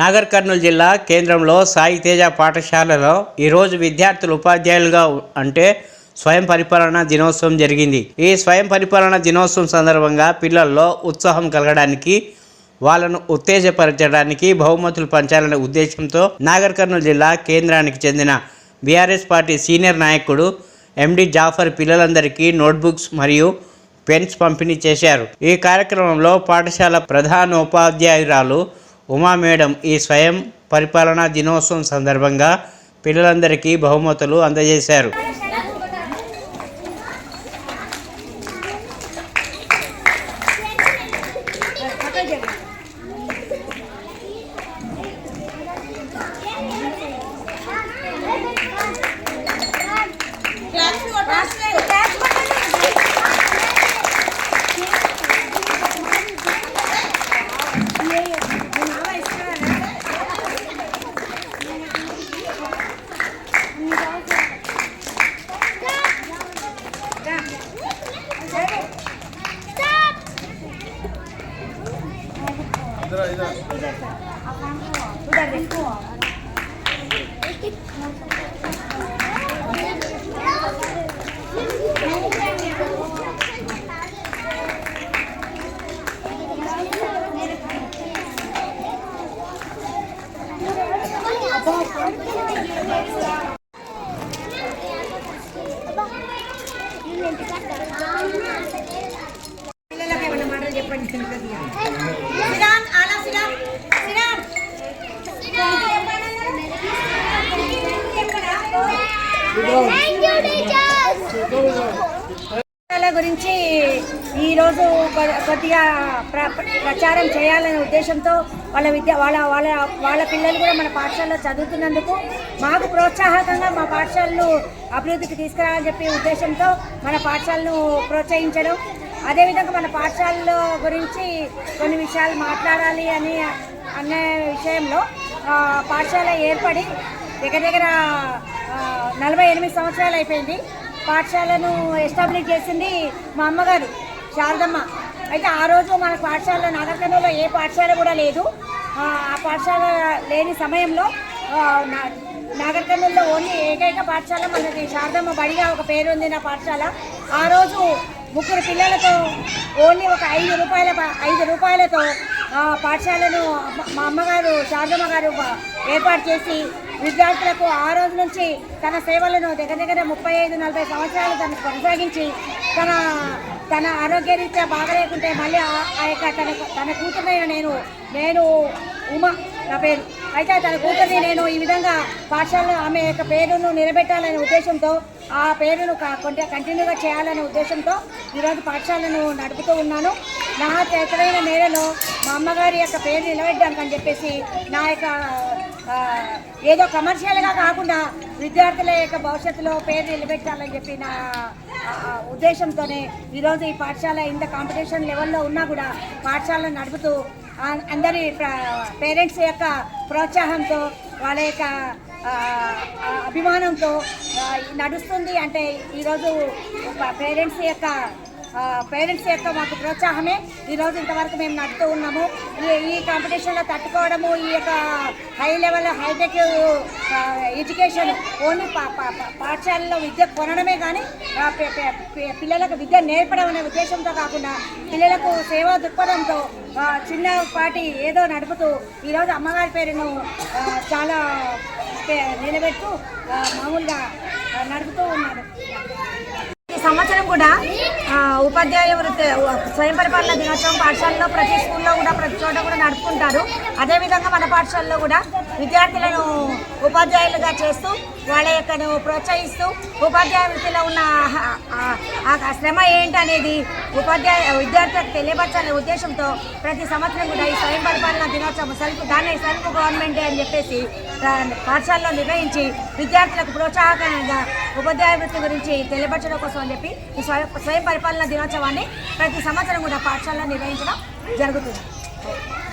నాగర్ కర్నూలు జిల్లా కేంద్రంలో సాయి తేజ పాఠశాలలో ఈరోజు విద్యార్థులు ఉపాధ్యాయులుగా అంటే స్వయం పరిపాలన దినోత్సవం జరిగింది. ఈ స్వయం పరిపాలన దినోత్సవం సందర్భంగా పిల్లల్లో ఉత్సాహం కలగడానికి వాళ్ళను ఉత్తేజపరచడానికి బహుమతులు పంచాలనే ఉద్దేశంతో నాగర్ కర్నూలు జిల్లా కేంద్రానికి చెందిన బీఆర్ఎస్ పార్టీ సీనియర్ నాయకుడు ఎండి జాఫర్ పిల్లలందరికీ నోట్బుక్స్ మరియు పెన్స్ పంపిణీ చేశారు. ఈ కార్యక్రమంలో పాఠశాల ప్రధానోపాధ్యాయురాలు ఉమా మేడం ఈ స్వయం పరిపాలనా దినోత్సవం సందర్భంగా పిల్లలందరికీ బహుమతులు అందజేశారు. పిల్లలకి ఏమైనా మాటలు చెప్పండి శ్రీరామ్ గురించి ఈరోజు కొ- కొద్దిగా ప్ర- ప్రచారం చేయాలనే ఉద్దేశంతో వాళ్ళ విద్య వాళ్ళ వాళ్ళ వాళ్ళ పిల్లలు కూడా మన పాఠశాలలో చదువుతున్నందుకు మాకు ప్రోత్సాహకంగా మా పాఠశాలను అభివృద్ధికి తీసుకురావాలని చెప్పి ఉద్దేశంతో మన పాఠశాలను ప్రోత్సహించడం అదేవిధంగా మన పాఠశాలలో గురించి కొన్ని విషయాలు మాట్లాడాలి అని అనే విషయంలో పాఠశాల ఏర్పడి దగ్గర దగ్గర నలభై ఎనిమిది సంవత్సరాలు అయిపోయింది. పాఠశాలను ఎస్టాబ్లిష్ చేసింది మా అమ్మగారు శారదమ్మ. అయితే ఆ రోజు మన పాఠశాల నాగర్కర్ణంలో ఏ పాఠశాల కూడా లేదు. ఆ పాఠశాల లేని సమయంలో నాగర్కర్ణంలో నా- ఓన్లీ ఏకైక పాఠశాల మనది శారదమ్మ బడిగా ఒక పేరు ఉంది నా పాఠశాల. ఆ రోజు ముగ్గురు పిల్లలతో ఓన్లీ ఒక ఐదు రూపాయల ఐదు రూపాయలతో ఆ పాఠశాలను మా- అమ్మగారు శారదమ్మ గారు ఏర్పాటు చేసి విద్యార్థులకు ఆ రోజు నుంచి తన సేవలను దగ్గర దగ్గర ముప్పై ఐదు నలభై సంవత్సరాలు తను కొనసాగించి తన తన ఆరోగ్యరీత్యా బాగలేకుంటే మళ్ళీ ఆ- ఆ యొక్క తన తన కూతురు నేను నేను ఉమా నా పేరు అయితే తన కూతుర్ని నేను ఈ విధంగా పాఠశాలలో ఆమె యొక్క పేరును నిలబెట్టాలనే ఉద్దేశంతో ఆ పేరును క- కంటిన్యూగా చేయాలనే ఉద్దేశంతో ఈరోజు పాఠశాలను నడుపుతూ ఉన్నాను. నా చేతలైన మేరలో మా అమ్మగారి యొక్క పేరు నిలబెట్టడానికి అని చెప్పేసి నా యొక్క ఏదో కమర్షియల్గా కాకుండా విద్యార్థుల యొక్క భవిష్యత్తులో పేరు నిలబెట్టాలని చెప్పి నా ఉద్దేశంతోనే ఈరోజు ఈ పాఠశాల ఇంత కాంపిటీషన్ లెవెల్లో ఉన్నా కూడా పాఠశాలను నడుపుతూ అందరి పేరెంట్స్ యొక్క ప్రోత్సాహంతో వాళ్ళ యొక్క అభిమానంతో నడుస్తుంది అంటే ఈరోజు పేరెంట్స్ యొక్క పేరెంట్స్ యొక్క మాకు ప్రోత్సాహమే. ఈరోజు ఇంతవరకు మేము నడుపుతూ ఉన్నాము. ఈ ఈ కాంపిటీషన్లో తట్టుకోవడము ఈ యొక్క high level hi tech education only పా- పా- పా- పాఠశాలలో విద్య కొనడమే కానీ పిల్లలకు విద్య నేర్పడం అనే ఉద్దేశంతో కాకుండా పిల్లలకు సేవా దృక్పథంతో చిన్నపాటి ఏదో నడుపుతూ ఈరోజు అమ్మగారి పేరును చాలా నిలబెడుతూ మామూలుగా నడుపుతూ ఉన్నారు. ఈ సంవత్సరం కూడా ఉపాధ్యాయ వృత్తి స్వయం పరిపాలన దినోత్సవం పాఠశాలలో ప్రతి స్కూల్లో కూడా ప్రతి చోట కూడా నడుపుకుంటారు. అదేవిధంగా మన పాఠశాలలో కూడా విద్యార్థులను ఉపాధ్యాయులుగా చేస్తూ వాళ్ళ యొక్కను ప్రోత్సహిస్తూ ఉపాధ్యాయ వృత్తిలో ఉన్న ఆ- శ్రమ ఏంటి అనేది ఉపాధ్యాయ విద్యార్థులకు తెలియపరచాలనే ఉద్దేశంతో ప్రతి సంవత్సరం కూడా ఈ స్వయం పరిపాలన దినోత్సవం సెల్ఫ్ దాన్ని సెల్ఫ్ గవర్నమెంట్ అని చెప్పేసి పాఠశాలలో నిర్వహించి విద్యార్థులకు ప్రోత్సాహకంగా ఉపాధ్యాయ వృత్తి గురించి తెలియపరచడం కోసం అని చెప్పి ఈ స్వయం స్వయం పరిపాలన దినోత్సవాన్ని ప్రతి సంవత్సరం కూడా పాఠశాలలో నిర్వహించడం జరుగుతుంది.